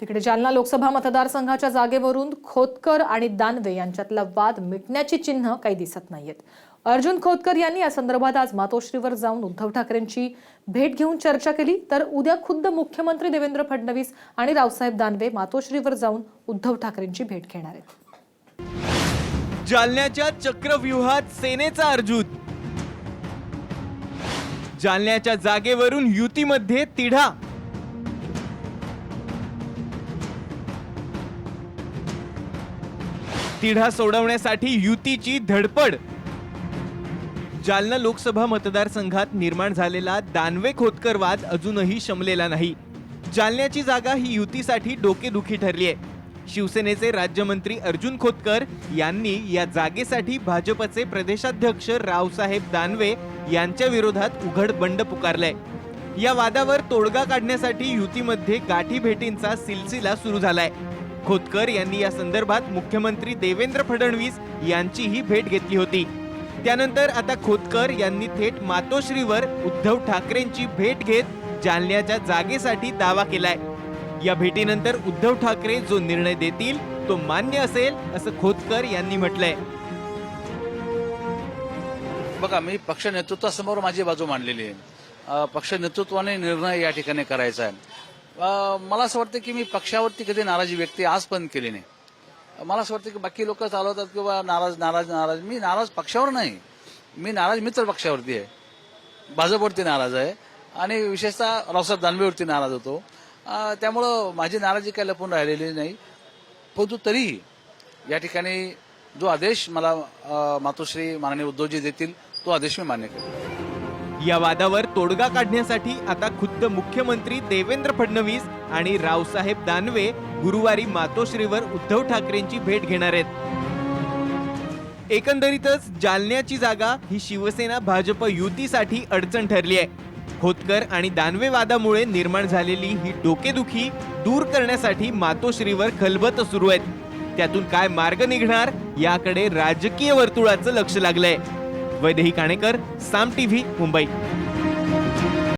तिकडे जालना लोकसभा मतदारसंघाच्या जागेवरून खोतकर आणि दानवे यांच्यातला वाद मिटण्याची चिन्ह काही दिसत नाहीयेत. अर्जुन खोतकर यांनी या संदर्भात आज मातोश्रीवर जाऊन उद्धव ठाकरेंची भेट घेऊन चर्चा केली. तर उद्या खुद्द मुख्यमंत्री देवेंद्र फडणवीस आणि रावसाहेब दानवे मातोश्रीवर जाऊन उद्धव ठाकरेंची भेट घेणार आहेत. जालन्याच्या चक्रव्यूहात सेनेचा अर्जुन. जालन्याच्या जागेवरून युतीमध्ये तिढा. तिढा सोडवण्यासाठी युतीची धडपड. जालना लोकसभा मतदारसंघात निर्माण झालेला दानवे खोतकर वाद अजूनही शमलेला नाही. जालन्याची जागा ही युतीसाठी डोकेदुखी ठरली आहे शिवसेनेचे राज्यमंत्री अर्जुन खोतकर यांनी या जागेसाठी भाजपचे प्रदेशाध्यक्ष रावसाहेब दानवे यांच्या विरोधात उघड बंड पुकारलाय. या वादावर तोडगा काढण्यासाठी युतीमध्ये गाठी भेटींचा सिलसिला सुरू झालाय. खोतकर यांनी या संदर्भात मुख्यमंत्री देवेंद्र फडणवीस यांचीही भेट घेतली होती. त्यानंतर आता खोतकर यांनी थेट मातोश्रीवर उद्धव ठाकरेंची भेट घेत जालन्याच्या जागेसाठी दावा केलाय. या भेटीनंतर उद्धव ठाकरे जो निर्णय देतील तो मान्य असेल असं खोतकर यांनी म्हटलंय. बघा मी पक्ष नेतृत्वासमोर माझी बाजू मांडलेली आहे. पक्ष नेतृत्वाने निर्णय या ठिकाणी करायचा आहे. मला असं वाटतं की मी पक्षावरती कधी नाराजी व्यक्ती आज पण केली नाही. मला असं वाटतं की बाकी लोक चालवतात किंवा नाराज नाराज नाराज. मी नाराज पक्षावर नाही. मी नाराज मित्र पक्षावरती आहे. भाजपवरती नाराज आहे. आणि विशेषतः रावसाहेब दानवेवरती नाराज होतो. त्यामुळं माझी नाराजी काही लपून राहिलेली नाही. परंतु तरीही या ठिकाणी जो आदेश मला मातोश्री माननीय उद्धवजी देतील तो आदेश मी मान्य करेन. या वादावर तोडगा काढण्यासाठी आता खुद्द मुख्यमंत्री देवेंद्र फडणवीस आणि रावसाहेब दानवे गुरुवारी मातोश्रीवर उद्धव ठाकरेंची भेट घेणार आहेत. एकंदरीतच जालन्याची जागा ही शिवसेना भाजप युतीसाठी अडचण ठरली आहे. खोतकर आणि दानवे वादामुळे निर्माण झालेली ही डोकेदुखी दूर करण्यासाठी मातोश्रीवर खलबत सुरू आहेत. त्यातून काय मार्ग निघणार याकडे राजकीय वर्तुळाचं लक्ष लागलंय. Vaidehi Kanekar Saam T V Mumbai.